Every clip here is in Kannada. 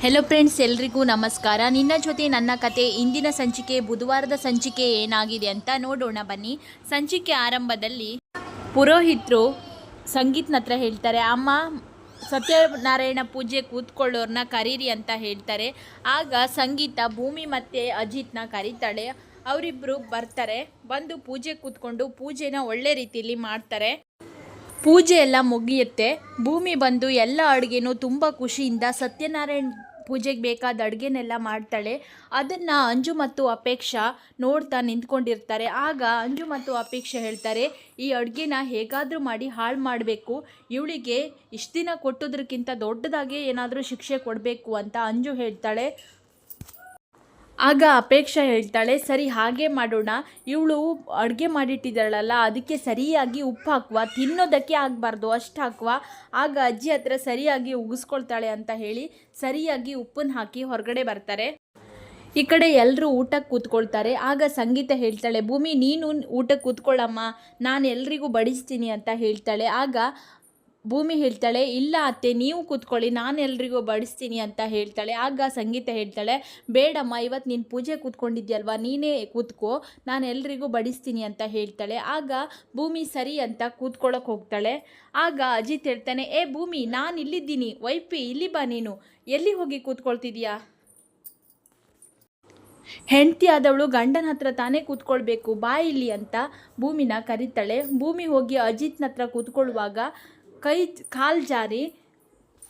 ಹೆಲೋ ಫ್ರೆಂಡ್ಸ್ ಎಲ್ರಿಗೂ ನಮಸ್ಕಾರ. ನಿನ್ನ ಜೊತೆ ನನ್ನ ಕತೆ ಇಂದಿನ ಸಂಚಿಕೆ, ಬುಧವಾರದ ಸಂಚಿಕೆ ಏನಾಗಿದೆ ಅಂತ ನೋಡೋಣ ಬನ್ನಿ. ಸಂಚಿಕೆ ಆರಂಭದಲ್ಲಿ ಪುರೋಹಿತರು ಸಂಗೀತ್ನ ಹತ್ರ ಹೇಳ್ತಾರೆ, ಅಮ್ಮ, ಸತ್ಯನಾರಾಯಣ ಪೂಜೆ ಕೂತ್ಕೊಳ್ಳೋರನ್ನ ಕರೀರಿ ಅಂತ ಹೇಳ್ತಾರೆ. ಆಗ ಸಂಗೀತ ಭೂಮಿ ಮತ್ತು ಅಜಿತ್ನ ಕರೀತಾಳೆ. ಅವರಿಬ್ಬರು ಬರ್ತಾರೆ, ಬಂದು ಪೂಜೆ ಕೂತ್ಕೊಂಡು ಪೂಜೆನ ಒಳ್ಳೆ ರೀತಿಯಲ್ಲಿ ಮಾಡ್ತಾರೆ. ಪೂಜೆ ಎಲ್ಲ ಮುಗಿಯುತ್ತೆ. ಭೂಮಿ ಬಂದು ಎಲ್ಲ ಅಡುಗೆನೂ ತುಂಬ ಖುಷಿಯಿಂದ ಸತ್ಯನಾರಾಯಣ ಪೂಜೆಗೆ ಬೇಕಾದ ಅಡುಗೆನೆಲ್ಲ ಮಾಡ್ತಾಳೆ. ಅದನ್ನು ಅಂಜು ಮತ್ತು ಅಪೇಕ್ಷಾ ನೋಡ್ತಾ ನಿಂತ್ಕೊಂಡಿರ್ತಾರೆ. ಆಗ ಅಂಜು ಮತ್ತು ಅಪೇಕ್ಷಾ ಹೇಳ್ತಾರೆ, ಈ ಅಡುಗೆನ ಹೇಗಾದರೂ ಮಾಡಿ ಹಾಳು ಮಾಡಬೇಕು. ಇವಳಿಗೆ ಇಷ್ಟು ದಿನ ಕೊಟ್ಟೋದ್ರಕ್ಕಿಂತ ದೊಡ್ಡದಾಗೆ ಏನಾದರೂ ಶಿಕ್ಷೆ ಕೊಡಬೇಕು ಅಂತ ಅಂಜು ಹೇಳ್ತಾಳೆ. ಆಗ ಅಪೇಕ್ಷಾ ಹೇಳ್ತಾಳೆ, ಸರಿ, ಹಾಗೆ ಮಾಡೋಣ. ಇವಳು ಅಡುಗೆ ಮಾಡಿಟ್ಟಿದ್ದಾಳಲ್ಲ, ಅದಕ್ಕೆ ಸರಿಯಾಗಿ ಉಪ್ಪು ಹಾಕುವ. ತಿನ್ನೋದಕ್ಕೆ ಆಗಬಾರ್ದು, ಅಷ್ಟು ಹಾಕುವ. ಆಗ ಅಜ್ಜಿ ಹತ್ರ ಸರಿಯಾಗಿ ಉಗಿಸ್ಕೊಳ್ತಾಳೆ ಅಂತ ಹೇಳಿ ಸರಿಯಾಗಿ ಉಪ್ಪನ್ನು ಹಾಕಿ ಹೊರಗಡೆ ಬರ್ತಾರೆ. ಈ ಕಡೆ ಎಲ್ಲರೂ ಊಟಕ್ಕೆ ಕೂತ್ಕೊಳ್ತಾರೆ. ಆಗ ಸಂಗೀತ ಹೇಳ್ತಾಳೆ, ಭೂಮಿ, ನೀನು ಊಟಕ್ಕೆ ಕೂತ್ಕೊಳ್ಳಮ್ಮ. ನಾನು ಎಲ್ರಿಗೂ ಬಡಿಸ್ತೀನಿ ಅಂತ ಹೇಳ್ತಾಳೆ. ಆಗ ಭೂಮಿ ಹೇಳ್ತಾಳೆ, ಇಲ್ಲ ಅತ್ತೆ, ನೀವು ಕೂತ್ಕೊಳ್ಳಿ, ನಾನು ಎಲ್ರಿಗೂ ಬಡಿಸ್ತೀನಿ ಅಂತ ಹೇಳ್ತಾಳೆ. ಆಗ ಸಂಗೀತ ಹೇಳ್ತಾಳೆ, ಬೇಡಮ್ಮ ಇವತ್ತು ನೀನು ಪೂಜೆ ಕೂತ್ಕೊಂಡಿದ್ಯಲ್ವಾ, ನೀನೇ ಕೂತ್ಕೋ, ನಾನು ಎಲ್ರಿಗೂ ಬಡಿಸ್ತೀನಿ ಅಂತ ಹೇಳ್ತಾಳೆ. ಆಗ ಭೂಮಿ ಸರಿ ಅಂತ ಕೂತ್ಕೊಳ್ಳೋಕೆ ಹೋಗ್ತಾಳೆ. ಆಗ ಅಜಿತ್ ಹೇಳ್ತಾನೆ, ಏ ಭೂಮಿ, ನಾನು ಇಲ್ಲಿದ್ದೀನಿ, ವೈಪಿ, ಇಲ್ಲಿ ಬಾ ನೀನು. ಎಲ್ಲಿ ಹೋಗಿ ಕೂತ್ಕೊಳ್ತಿದ್ಯಾ? ಹೆಂಡತಿ ಆದವಳು ಗಂಡನ ಹತ್ರ ತಾನೇ ಕೂತ್ಕೊಳ್ಬೇಕು, ಬಾ ಇಲ್ಲಿ ಅಂತ ಭೂಮಿನ ಕರೀತಾಳೆ. ಭೂಮಿ ಹೋಗಿ ಅಜಿತ್ನ ಹತ್ರ ಕೂತ್ಕೊಳ್ಳುವಾಗ ಕೈ ಕಾಲು ಜಾರಿ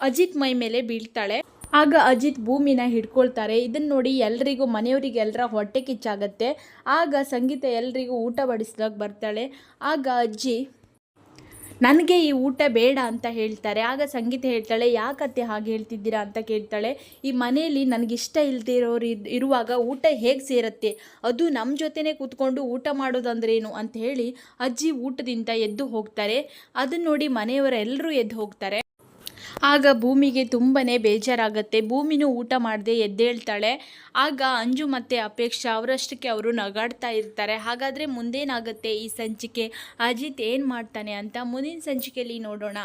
ಅಜಿತ್ ಮೈ ಮೇಲೆ ಬೀಳ್ತಾಳೆ. ಆಗ ಅಜಿತ್ ಭೂಮಿನ ಹಿಡ್ಕೊಳ್ತಾರೆ. ಇದನ್ನು ನೋಡಿ ಎಲ್ರಿಗೂ, ಮನೆಯವರಿಗೆ ಎಲ್ಲರ ಹೊಟ್ಟೆ ಕಿಚ್ಚಾಗತ್ತೆ. ಆಗ ಸಂಗೀತ ಎಲ್ರಿಗೂ ಊಟ ಬಡಿಸ್ದಾಗ ಬರ್ತಾಳೆ. ಆಗ ಅಜ್ಜಿ ನನಗೆ ಈ ಊಟ ಬೇಡ ಅಂತ ಹೇಳ್ತಾರೆ. ಆಗ ಸಂಗೀತ ಹೇಳ್ತಾಳೆ ಯಾಕತ್ತೆ ಹಾಗೆ ಹೇಳ್ತಿದ್ದೀರಾ ಅಂತ ಕೇಳ್ತಾಳೆ. ಈ ಮನೆಯಲ್ಲಿ ನನಗಿಷ್ಟ ಇಲ್ಲದೆ ಇರೋರು ಇದ್- ಇರುವಾಗ ಊಟ ಹೇಗೆ ಸೇರುತ್ತೆ? ಅದು ನಮ್ಮ ಜೊತೆನೇ ಕೂತ್ಕೊಂಡು ಊಟ ಮಾಡೋದಂದ್ರೇನು ಅಂತ ಹೇಳಿ ಅಜ್ಜಿ ಊಟದಿಂದ ಎದ್ದು ಹೋಗ್ತಾರೆ. ಅದನ್ನು ನೋಡಿ ಮನೆಯವರೆಲ್ಲರೂ ಎದ್ದು ಹೋಗ್ತಾರೆ. ಆಗ ಭೂಮಿಗೆ ತುಂಬನೇ ಬೇಜಾರಾಗತ್ತೆ. ಭೂಮಿನೂ ಊಟ ಮಾಡದೆ ಎದ್ದೇಳ್ತಾಳೆ. ಆಗ ಅಂಜು ಮತ್ತು ಅಪೇಕ್ಷಾ ಅವರಷ್ಟಕ್ಕೆ ಅವರು ನಗಾಡ್ತಾ ಇರ್ತಾರೆ. ಹಾಗಾದರೆ ಮುಂದೇನಾಗುತ್ತೆ ಈ ಸಂಚಿಕೆ? ಅಜಿತ್ ಏನು ಮಾಡ್ತಾನೆ ಅಂತ ಮುಂದಿನ ಸಂಚಿಕೆಯಲ್ಲಿ ನೋಡೋಣ.